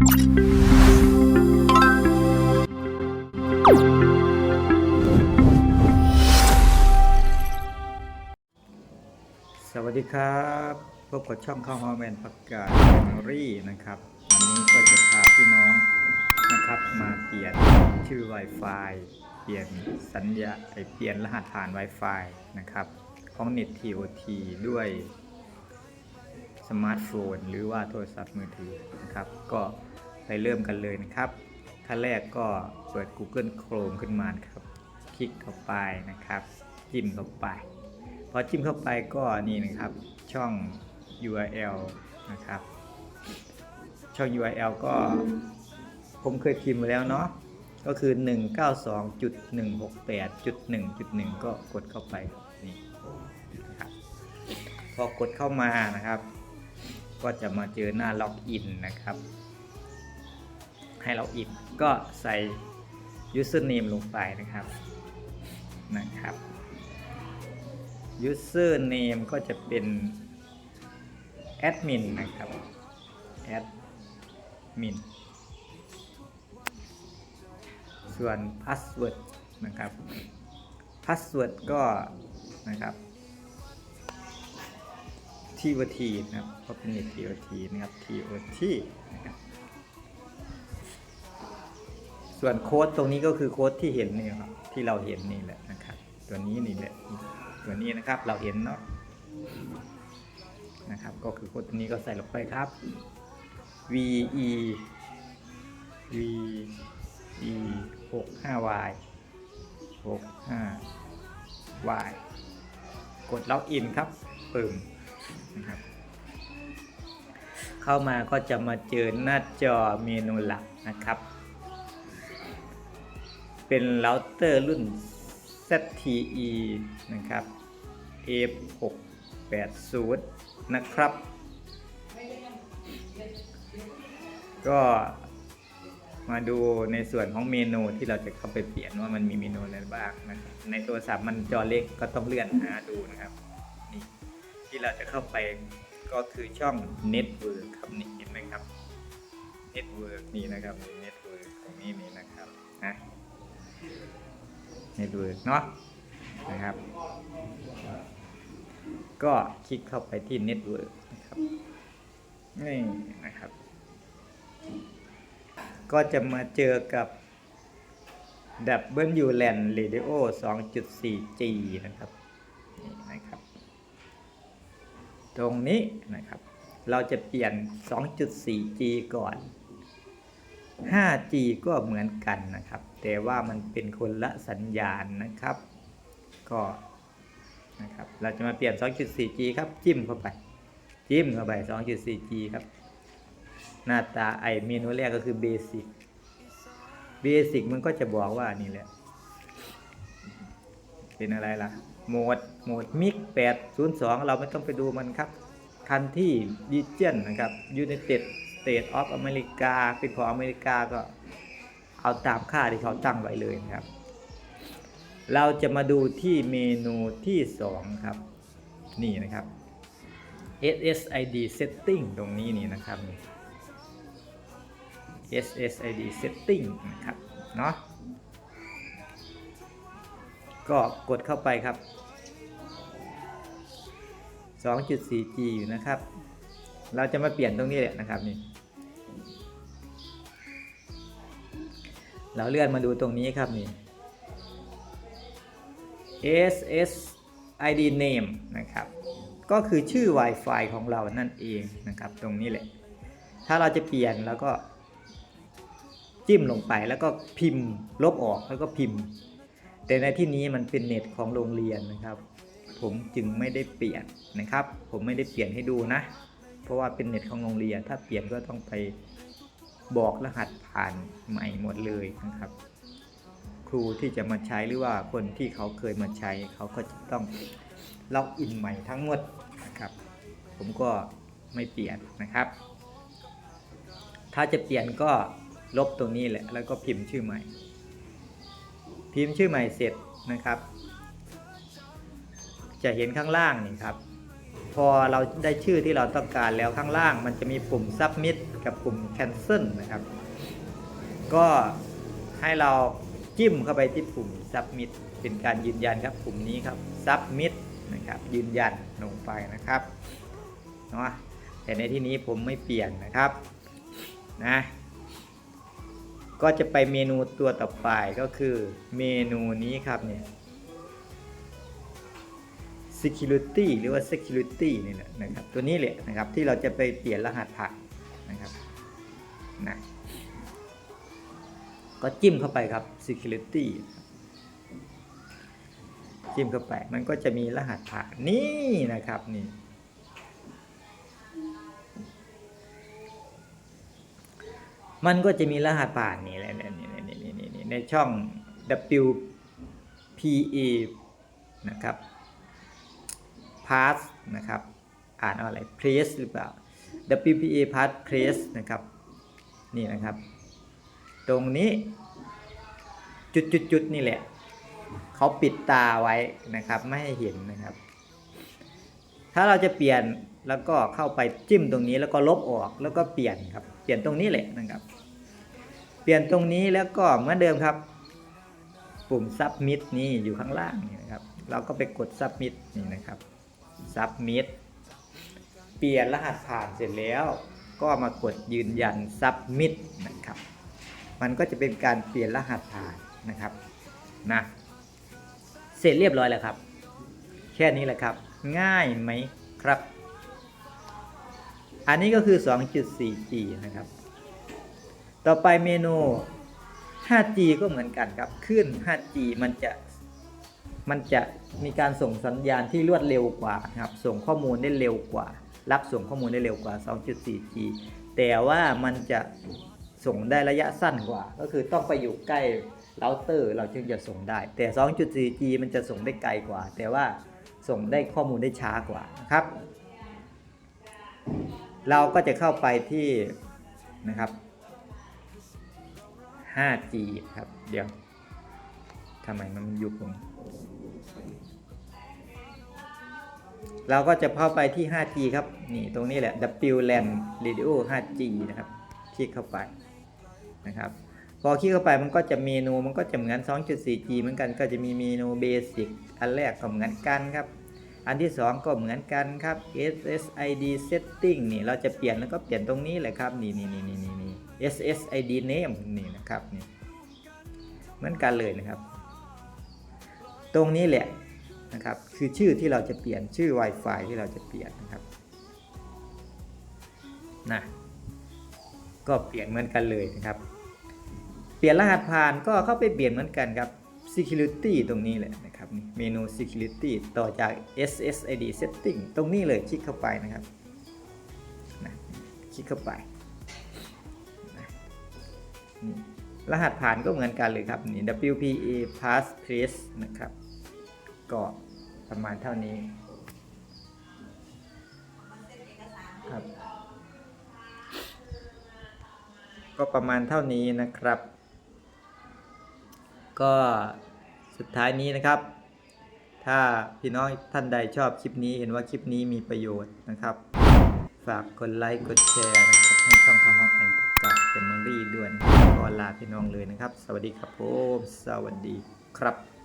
สวัสดีครับพบกับช่องข้าวหอมแมนประกาศแฟมิลี่นะครับ วันนี้ก็จะพาพี่น้องนะครับมาเปลี่ยนชื่อ Wi-Fi เปลี่ยนสัญญาไอเปลี่ยนรหัสผ่าน Wi-Fi นะครับของ Net TOT ด้วยสมาร์ทโฟนหรือว่าโทรศัพท์มือถือนะครับ ก็ ไปเริ่มกันเลยนะครับ ขั้นแรกก็เปิด Google Chrome ขึ้นมานครับ คลิกเข้าไปนะครับ จิ้มเข้าไป พอจิ้มเข้าไปก็นี่นะครับช่อง URL นะครับ ช่อง URL ก็ผมเคยพิมพ์ไว้แล้วเนาะก็คือ 192.168.1.1 ก็กดเข้าไปนี่นะครับพอกดเข้ามานะครับ ก็จะมาเจอหน้าล็อกอินนะครับ ให้ล็อกอินก็ใส่ username ลงไปนะครับนะครับ username ก็จะเป็น admin นะครับ admin ส่วน password นะครับ password ก็นะครับ TOT นะครับ ก็เป็น TOT นะครับ TOT นะครับ ส่วนโค้ดตรงนี้ก็คือโค้ดที่เห็นนี่ครับที่เราเห็นนี่แหละนะครับ ตัวนี้นี่แหละตัวนี้นะครับเราเห็นเนาะนะครับ ก็คือโค้ดตัวนี้ก็ใส่ลงไปครับ v e v e 6 5 y 6 5 y กดล็อกอินครับปึ่มนะครับเข้ามาก็จะมาเจอหน้าจอเมนูหลักนะครับ เป็นเราเตอร์รุ่น ZTE นะครับ F680 นะครับ ก็มาดูในส่วนของเมนูที่เราจะเข้าไปเปลี่ยนว่ามันมีเมนูอะไรบ้างนะครับในโทรศัพท์มันจอเล็กก็ต้องเลื่อนหาดูนะครับนี่ที่เราจะเข้าไปก็คือช่อง Network ครับนี่เห็นไหมครับ Network นี่นะครับ Network ตรงนี้นี่นะครับนะ Network เนาะนะครับ ก็คลิกเข้าไปที่ Network นะครับนี่นะครับ ก็จะมาเจอกับ W LAN Radio 2.4G นะครับนี่นะครับ ตรงนี้นะครับ เราจะเปลี่ยน 2.4G ก่อน 5G ก็เหมือนกันนะครับ แต่ว่ามันเป็นคนละสัญญาณนะครับ ก็นะครับ เราจะมาเปลี่ยน 2.4G ครับ จิ้มเข้าไป จิ้มเข้าไป 2.4G ครับ หน้าตาไอเมนูแรกก็คือ Basic Basic มันก็จะบอกว่านี่แหละ เป็นอะไรล่ะ โหมด โหมดมิก 802 เราไม่ต้องไปดูมันครับ คันที่ Region นะครับ United States of America เป็นของอเมริกาก็เอาตามค่าที่เขาตั้งไว้เลยนะครับ เราจะมาดูที่เมนูที่ 2 ครับ นี่นะครับ SSID setting ตรงนี้นี่นะครับ SSID setting นะครับ เนาะก็กดเข้าไปครับ 2.4G อยู่นะครับ เราจะมาเปลี่ยนตรงนี้แหละนะครับนี่เราเลื่อนมาดูตรงนี้ครับนี่ SSID name นะครับ ก็คือชื่อ Wi-Fi ของเรานั่นเองนะครับตรงนี้แหละ ถ้าเราจะเปลี่ยนแล้วก็จิ้มลงไปแล้วก็พิมพ์ลบออกแล้วก็พิมพ์ แต่ในที่นี้มันเป็นเน็ตของโรงเรียนนะครับ ผมจึงไม่ได้เปลี่ยนนะครับ ผมไม่ได้เปลี่ยนให้ดูนะ เพราะว่าเป็นเน็ตของโรงเรียน ถ้าเปลี่ยนก็ต้องไปบอกรหัสผ่านใหม่หมดเลยนะครับ ครูที่จะมาใช้หรือว่าคนที่เขาเคยมาใช้ เขาก็จะต้องล็อกอินใหม่ทั้งหมดนะครับ ผมก็ไม่เปลี่ยนนะครับ ถ้าจะเปลี่ยนก็ลบตรงนี้แหละ แล้วก็พิมพ์ชื่อใหม่ พิมพ์ชื่อใหม่เสร็จนะครับ จะเห็นข้างล่างนี่ครับ พอเราได้ชื่อที่เราต้องการแล้วข้างล่างมันจะมีปุ่ม submit กับปุ่ม cancel นะครับ ก็ให้เราจิ้มเข้าไปที่ปุ่ม submit เป็นการยืนยันครับปุ่มนี้ครับ submit นะครับยืนยันลงไปนะครับเนาะแต่ในที่นี้ผมไม่เปลี่ยนนะครับนะก็จะไปเมนูตัวต่อไปก็คือเมนูนี้ครับเนี่ย security หรือว่า security นี่แหละนะครับ ตัวนี้แหละนะครับที่เราจะไปเปลี่ยนรหัสผ่านนะครับนะก็จิ้มเข้าไปครับ security จิ้มเข้าไปมันก็จะมีรหัสผ่านนี่นะครับนี่มันก็จะมีรหัสผ่านนี่แหละนี่นี่นี่นี่ในช่อง WPA นะครับ pass นะครับ อ่านว่าอะไร press หรือเปล่า WPA pass press นะครับ นี่นะครับ ตรงนี้ จุดจุดจุดนี่แหละ เขาปิดตาไว้นะครับ ไม่ให้เห็นนะครับ ถ้าเราจะเปลี่ยนแล้วก็เข้าไปจิ้มตรงนี้แล้วก็ลบออกแล้วก็เปลี่ยนครับ เปลี่ยนตรงนี้แหละนะครับ เปลี่ยนตรงนี้แล้วก็เหมือนเดิมครับ ปุ่ม submit นี่อยู่ข้างล่างนี่นะครับ เราก็ไปกด submit นี่นะครับ submit เปลี่ยนรหัสผ่านเสร็จแล้ว ก็มากดยืนยัน submit นะครับ มันก็จะเป็นการเปลี่ยนรหัสผ่านนะครับนะเสร็จเรียบร้อยแล้วครับ แค่นี้แหละครับ ง่ายไหมครับ อันนี้ก็คือ 2.4G นะครับ ต่อไปเมนู 5G ก็เหมือนกันครับ ขึ้น 5G มันจะ มันจะมีการส่งสัญญาณที่รวดเร็วกว่าครับส่งข้อมูลได้เร็วกว่า รับส่งข้อมูลได้เร็วกว่า 2.4G แต่ว่ามันจะส่งได้ระยะสั้นกว่า ก็คือต้องไปอยู่ใกล้เราเตอร์เราจึงจะส่งได้ แต่ 2.4G มันจะส่งได้ไกลกว่า แต่ว่าส่งได้ข้อมูลได้ช้ากว่านะครับ เราก็จะเข้าไปที่นะครับ 5G ครับ เดี๋ยวำไมมันยุบลงเราก็จะเข้าไปที่ 5G ครับ นี่ตรงนี้แหละ WLAN Radio 5G นะครับ คลิกเข้าไปนะครับ พอคลิกเข้าไปมันก็จะเมนูมันก็จะเหมือน 2.4G เหมือนกันก็จะมีเมนูเบสิกอันแรกก็เหมือนกันครับ อันที่ 2 ก็เหมือนกันครับ SSID setting นี่เราจะเปลี่ยนแล้วก็เปลี่ยนตรงนี้แหละครับ นี่นี่นี่นี่นี่นี่ SSID name นี่นะครับนี่เหมือนกันเลยนะครับ ตรงนี้แหละนะครับคือชื่อที่เราจะเปลี่ยนชื่อ Wi-Fi ที่เราจะเปลี่ยนนะครับนะก็เปลี่ยนเหมือนกันเลยนะครับ เปลี่ยนรหัสผ่านก็เข้าไปเปลี่ยนเหมือนกันครับ security ตรงนี้แหละนะครับเมนู security ต่อจาก SSID setting ตรงนี้เลยคลิกเข้าไปนะครับนะคลิกเข้าไปนะรหัสผ่านก็เหมือนกันเลยครับนี่ WPA pass trace นะครับ ก็ประมาณเท่านี้ครับ ก็ประมาณเท่านี้นะครับ ก็สุดท้ายนี้นะครับ ถ้าพี่น้องท่านใดชอบคลิปนี้เห็นว่าคลิปนี้มีประโยชน์นะครับ ฝากกดไลค์กดแชร์นะครับให้ช่องข้าวห้องแอนกับเฟมิลี่ด้วยนขอลาพี่น้องเลยนะครับ สวัสดีครับผมสวัสดีครับ